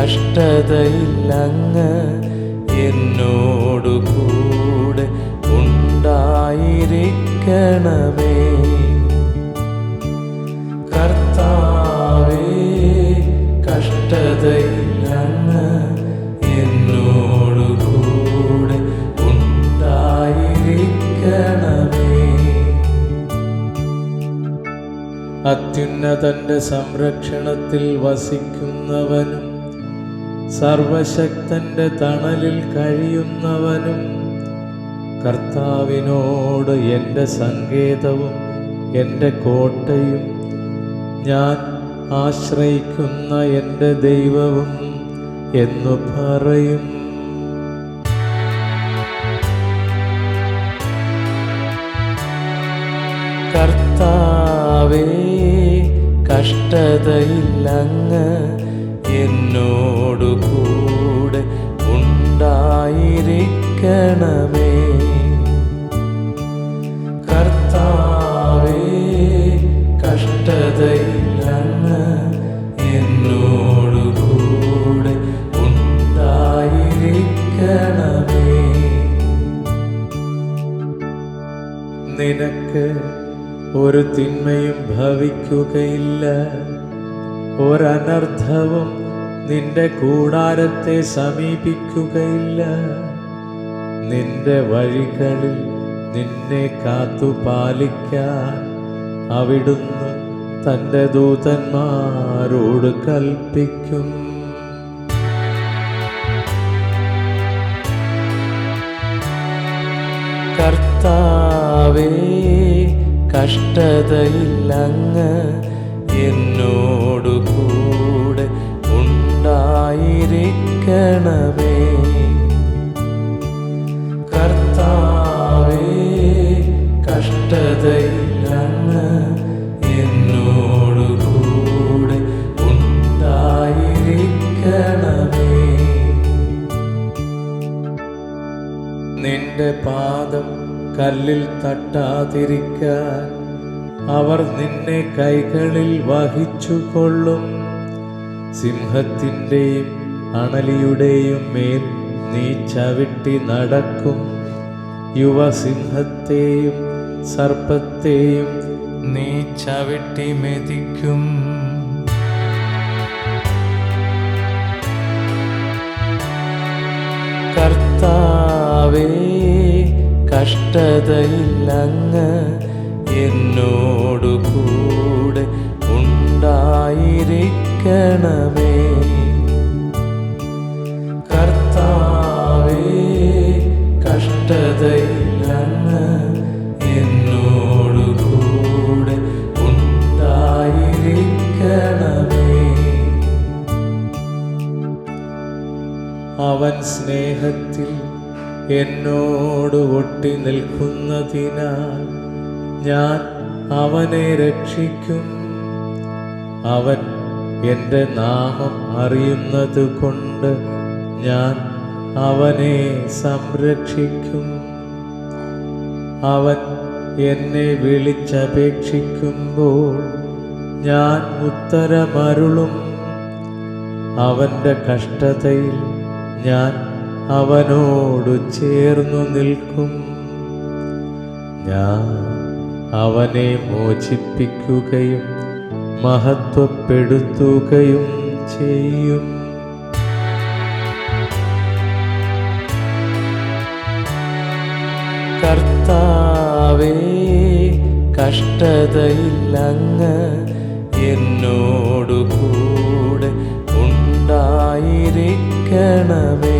കഷ്ടതയില്ലങ്ങ് എന്നോടു കൂടെ ഉണ്ടായിരിക്കണമേ. കർത്താവേ കഷ്ടതയില്ലങ്ങ് എന്നോടു കൂടെ ഉണ്ടായിരിക്കണമേ. അത്യുന്നതന്റെ സംരക്ഷണത്തിൽ വസിക്കുന്നവനും സർവശക്തന്റെ തണലിൽ കഴിയുന്നവനും കർത്താവിനോട് എന്റെ സങ്കേതവും എന്റെ കോട്ടയും ഞാൻ ആശ്രയിക്കുന്ന എന്റെ ദൈവവും എന്നു പറയും. കർത്താവേ കഷ്ടതയില്ലങ്ങ് എന്നോടു കൂടെ ഉണ്ടായിരിക്കണമേ. കർത്താവേ കഷ്ടതയിലാണ് എന്നോടു ഉണ്ടായിരിക്കണമേ. നിനക്ക് ഒരു തിന്മയും ഭവിക്കുകയില്ല. ഒരനർത്ഥവും നിന്റെ കൂടാരത്തെ സമീപിക്കുകയില്ല. നിന്റെ വഴികളിൽ നിന്നെ കാത്തു പാലിക്കാൻ അവിടുന്ന് തന്റെ ദൂതന്മാരോട് കൽപ്പിക്കും. കർത്താവേ കഷ്ടതയില്ലങ്ങ് ഉണ്ടായിരിക്കണമേ നിന്റെ പാദം കല്ലിൽ തട്ടാതിരിക്കാൻ അവർ നിന്നെ കൈകളിൽ വഹിച്ചു കൊള്ളും. സിംഹത്തിന്റെയും അണലിയുടെയും മേൽ നീ ചവിട്ടി നടക്കും. യുവസിംഹത്തെയും സർപ്പത്തെയും നീ ചവിട്ടി മെതിക്കും. കർത്താവേ കഷ്ടതയില്ലങ്ങ് എന്നോടു കൂടെ ഉണ്ടായിരിക്കണമേ. അവൻ സ്നേഹത്തിൽ എന്നോട് ഒട്ടി നിൽക്കുന്നതിനാൽ ഞാൻ അവനെ രക്ഷിക്കും. അവൻ എന്റെ നാമം അറിയുന്നത് കൊണ്ട് ഞാൻ അവനെ സംരക്ഷിക്കും. അവൻ എന്നെ വിളിച്ചപേക്ഷിക്കുമ്പോൾ ഞാൻ ഉത്തരമരുളും. അവന്റെ കഷ്ടതയിൽ ഞാൻ അവനോട് ചേർന്നു നിൽക്കും. ഞാൻ അവനെ മോചിപ്പിക്കുകയും മഹത്വപ്പെടുത്തുകയും ചെയ്യും. കർത്താവേ കഷ്ടതയില്ലങ്ങ് എന്നോടു കൂടെ ഉണ്ടായിരിക്കണമേ